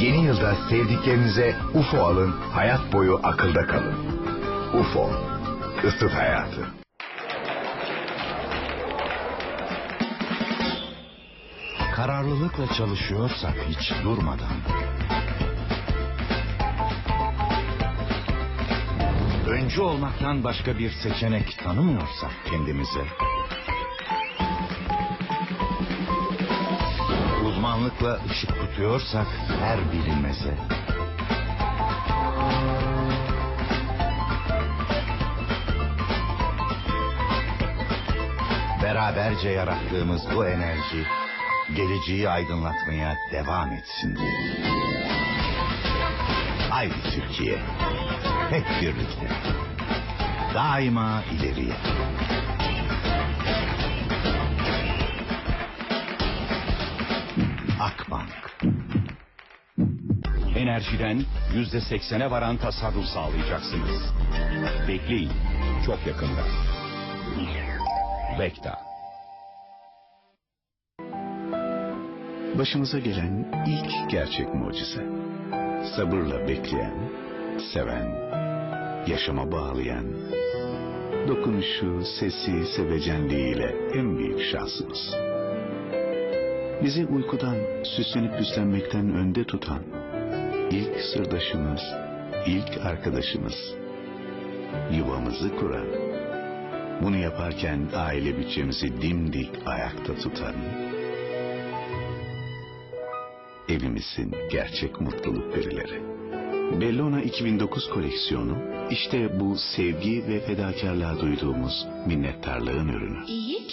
Yeni yılda sevdiklerinize UFO alın, hayat boyu akılda kalın. UFO, ısıt hayatı. Kararlılıkla çalışıyorsak hiç durmadan. Öncü olmaktan başka bir seçenek tanımıyorsak kendimize. Uzmanlıkla ışık tutuyorsak her bilinmeze. Beraberce yarattığımız bu enerji geleceği aydınlatmaya devam etsin. Haydi Türkiye, hep birlikte. Daima ileriye. Akbank. Enerjiden yüzde seksene varan tasarruf sağlayacaksınız. Bekleyin, çok yakında. Bekta. Başımıza gelen ilk gerçek mucize. Sabırla bekleyen, seven, yaşama bağlayan, dokunuşu, sesi, sevecenliğiyle en büyük şansımız. Bizi uykudan, süslenip püslenmekten önde tutan, ilk sırdaşımız, ilk arkadaşımız, yuvamızı kuran, bunu yaparken aile bütçemizi dimdik ayakta tutan, evimizin gerçek mutluluk verileri. Bellona 2009 koleksiyonu işte bu sevgi ve fedakarlığa duyduğumuz minnettarlığın ürünü. İyi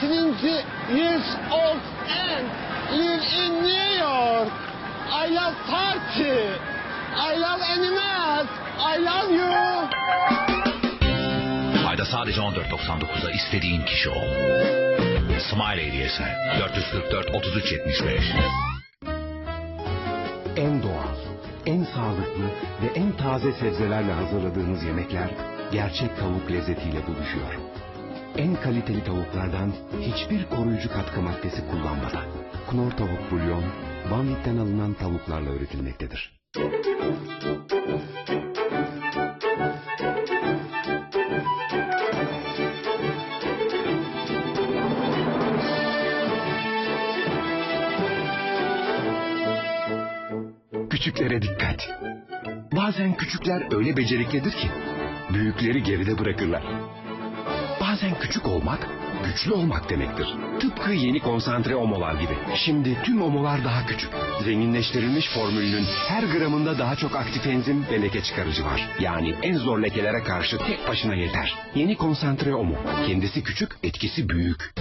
20 years old and live in New York. I love party. I love animals. I love you. Ayda sadece 14.99'da istediğin kişi ol. Smile hediyesi 444 33 75. En doğal, en sağlıklı ve en taze sebzelerle hazırladığımız yemekler gerçek tavuk lezzetiyle buluşuyor. En kaliteli tavuklardan hiçbir koruyucu katkı maddesi kullanmadan. Knor tavuk bulyon, Banvit'ten alınan tavuklarla üretilmektedir. Küçüklere dikkat. Bazen küçükler öyle beceriklidir ki büyükleri geride bırakırlar. Bazen küçük olmak güçlü olmak demektir. Tıpkı yeni konsantre omolar gibi. Şimdi tüm omolar daha küçük. Zenginleştirilmiş formülünün her gramında daha çok aktif enzim ve leke çıkarıcı var. Yani en zor lekelere karşı tek başına yeter. Yeni konsantre omo. Kendisi küçük, etkisi büyük.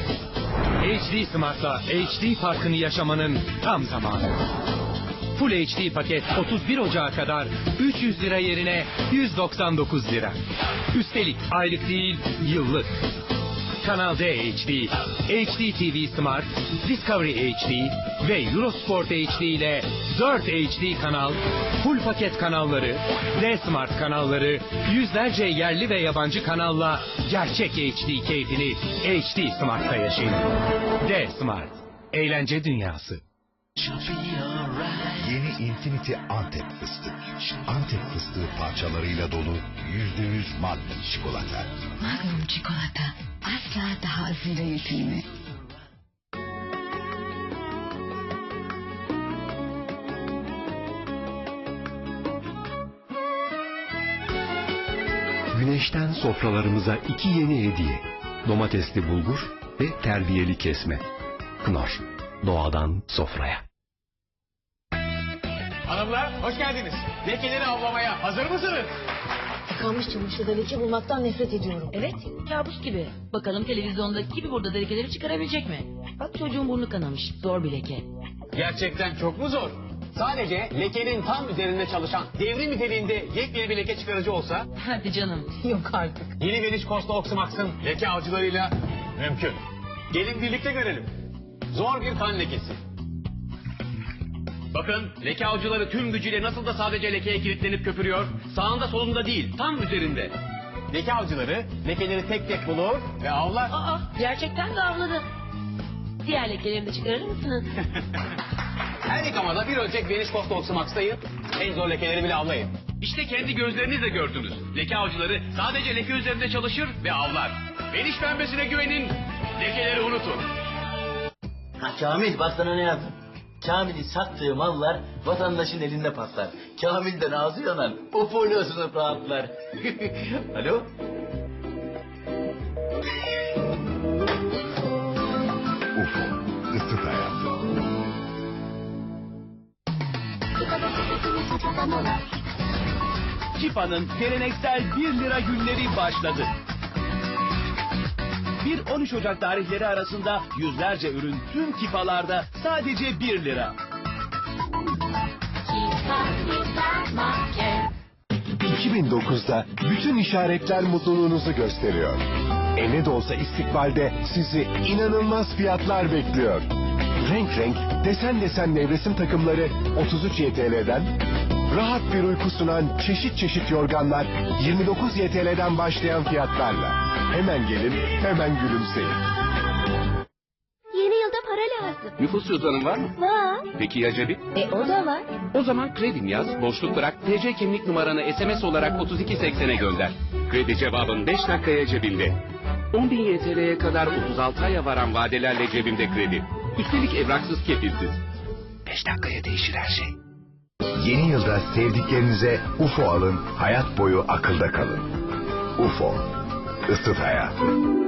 HD Smart'la HD farkını yaşamanın tam zamanı. Full HD paket 31 Ocağı kadar 300 lira yerine 199 lira. Üstelik aylık değil, yıllık. Kanal D HD, HD TV Smart, Discovery HD ve Eurosport HD ile 4 HD kanal, full paket kanalları, D Smart kanalları, yüzlerce yerli ve yabancı kanalla gerçek HD keyfini HD Smart'ta yaşayın. D Smart, eğlence dünyası. Yeni Infinity Antep fıstık. Antep fıstığı parçalarıyla dolu %100 Magnum çikolata. Magnum çikolata. Asla daha azıyla yetinme. Güneşten sofralarımıza iki yeni hediye. Domatesli bulgur ve terbiyeli kesme. Knor, doğadan sofraya. Hanımlar hoş geldiniz. Lekeleri avlamaya hazır mısınız? Yıkanmış çamaşırda leke bulmaktan nefret ediyorum. Evet, kabus gibi. Bakalım televizyondaki gibi burada da lekeleri çıkarabilecek mi? Bak çocuğun burnu kanamış. Zor bir leke. Gerçekten çok mu zor? Sadece lekenin tam üzerinde çalışan devrim niteliğinde yepyeni bir leke çıkarıcı olsa Hadi canım. Yok artık. yeni Venice Costa Oxymax'ın leke avcılarıyla mümkün. Gelin birlikte görelim. Zor bir kan lekesi. Bakın leke avcıları tüm gücüyle nasıl da sadece lekeye kilitlenip köpürüyor. Sağında solunda değil tam üzerinde. Leke avcıları lekeleri tek tek bulur ve avlar. Aa, gerçekten de avladı. Diğer lekeleri de çıkarır mısınız? Her yıkamada bir ölçek Venüs Kosmox'u maksayın. En zor lekeleri bile avlayın. İşte kendi gözlerinizle gördünüz. Leke avcıları sadece leke üzerinde çalışır ve avlar. Veniş pembesine güvenin. Lekeleri unutun. Ha Kamil bak sana ne yaptım. Kamil'in sattığı mallar vatandaşın elinde patlar. Kamil'den ağzı yanan popülasyonu rahatlar. Alo? UFO, ıslık hayatı. Kipa'nın geleneksel 1 lira günleri başladı. 1-13 Ocak tarihleri arasında yüzlerce ürün tüm kipalarda sadece 1 lira. 2009'da bütün işaretler mutluluğunuzu gösteriyor. E ne de olsa istikbalde sizi inanılmaz fiyatlar bekliyor. Renk renk, desen desen nevresim takımları 33 YTL'den, rahat bir uyku sunan çeşit çeşit yorganlar 29 YTL'den başlayan fiyatlarla. Hemen gelin, hemen gülümseyin. Yeni yılda para lazım. Nüfus cüzdanın var mı? Var. Peki ya cebi? E o da var. O zaman kredim yaz, boşluk bırak, TC kimlik numaranı SMS olarak 3280'e gönder. Kredi cevabın 5 dakikaya cebinde. 10 bin YTL'ye kadar 36 aya varan vadelerle cebimde kredi. Üstelik evraksız kefilsiz. 5 dakikaya değişir her şey. Yeni yılda sevdiklerinize UFO alın, hayat boyu akılda kalın. UFO, ısıt hayatı.